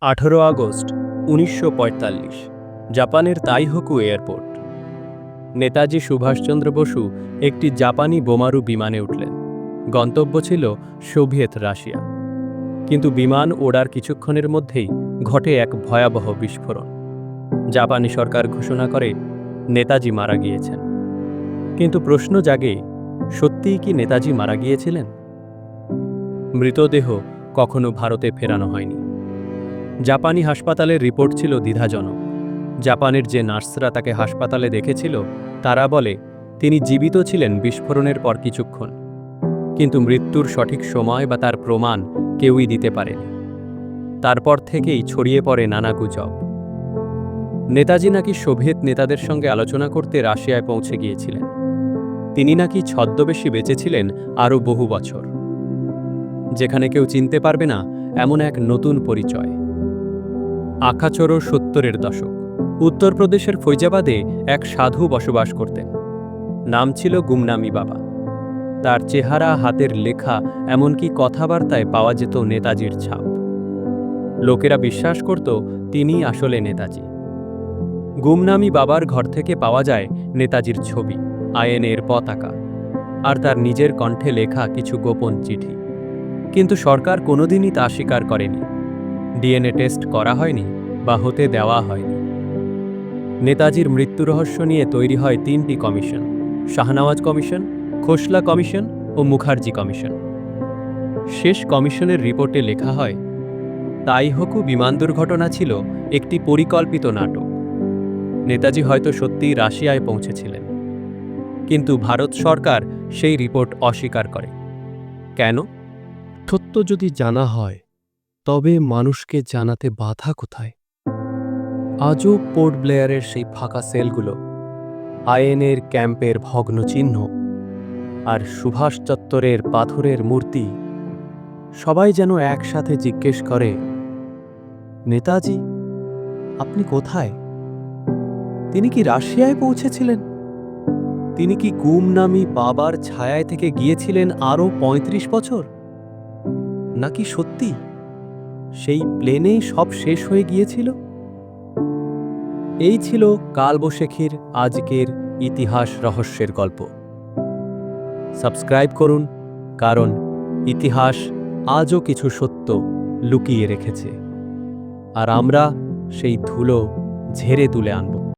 আঠারো আগস্ট, উনিশশো পঁয়তাল্লিশ, জাপানের তাইহকু এয়ারপোর্ট। নেতাজি সুভাষচন্দ্র বসু একটি জাপানি বোমারু বিমানে উঠলেন। গন্তব্য ছিল সোভিয়েত রাশিয়া। কিন্তু বিমান ওড়ার কিছুক্ষণের মধ্যেই ঘটে এক ভয়াবহ বিস্ফোরণ। জাপানি সরকার ঘোষণা করে নেতাজি মারা গিয়েছেন। কিন্তু প্রশ্ন জাগে, সত্যিই কি নেতাজি মারা গিয়েছিলেন? মৃতদেহ কখনো ভারতে ফেরানো হয়নি। জাপানি হাসপাতালের রিপোর্ট ছিল দ্বিধাজনক। জাপানের যে নার্সরা তাকে হাসপাতালে দেখেছিল, তারা বলে, তিনি জীবিত ছিলেন বিস্ফোরণের পর কিছুক্ষণ। কিন্তু মৃত্যুর সঠিক সময় বা তার প্রমাণ কেউই দিতে পারেনি। তারপর থেকেই ছড়িয়ে পড়ে নানা গুজব। নেতাজি নাকি সোভিয়েত নেতাদের সঙ্গে আলোচনা করতে রাশিয়ায় পৌঁছে গিয়েছিলেন। তিনি নাকি ছদ্মবেশী বেঁচেছিলেন আরও বহু বছর। যেখানে কেউ চিনতে পারবে না, এমন এক নতুন পরিচয়। আখাচোরো সত্তরের দশক। উত্তরপ্রদেশের ফৈজাবাদে এক সাধু বসবাস করতেন। নাম ছিল গুমনামি বাবা। তার চেহারা, হাতের লেখা, এমনকি কথাবার্তায় পাওয়া যেত নেতাজির ছাপ। লোকেরা বিশ্বাস করত তিনি আসলে নেতাজি। গুমনামি বাবার ঘর থেকে পাওয়া যায় নেতাজির ছবি আইএনের পতাকা। আর তার নিজের কণ্ঠে লেখা কিছু গোপন চিঠি। কিন্তু সরকার কোনোদিনই তা স্বীকার করেনি। ডিএনএ টেস্ট করা হয়নি বা হতে দেওয়া হয়নি। নেতাজির মৃত্যু রহস্য নিয়ে তৈরি হয় তিনটি commission, Shahnawaz commission, Khosla commission ও মুখার্জি কমিশন। শেষ কমিশনের রিপোর্টে লেখা হয় তাই তাইহকু বিমান দুর্ঘটনা ছিল একটি পরিকল্পিত নাটক। নেতাজি হয়তো সত্যিই রাশিয়ায় পৌঁছেছিলেন। কিন্তু ভারত সরকার সেই রিপোর্ট অস্বীকার করে। কেন? সত্য যদি জানা হয় তবে মানুষকে জানাতে বাধা কোথায়? আজও পোর্ট ব্লেয়ারের সেই ফাঁকা সেলগুলো আইএনের ক্যাম্পের ভগ্ন চিহ্ন আর সুভাষ চত্বরের পাথরের মূর্তি, সবাই যেন একসাথে জিজ্ঞেস করে, নেতাজি, আপনি কোথায়? তিনি কি রাশিয়ায় পৌঁছেছিলেন? তিনি কি গুমনামি বাবার ছায়ায় থেকে গিয়েছিলেন আরও ৩৫ বছর? নাকি সত্যি? সেই প্লেনে সব শেষ হয়ে গিয়েছিল? এই ছিল কালবশেখির আজকের ইতিহাস রহস্যের গল্প। সাবস্ক্রাইব করুন, কারণ ইতিহাস আজও কিছু সত্য লুকিয়ে রেখেছে। আর আমরা সেই ধুলো ঝেড়ে তুলে আনব।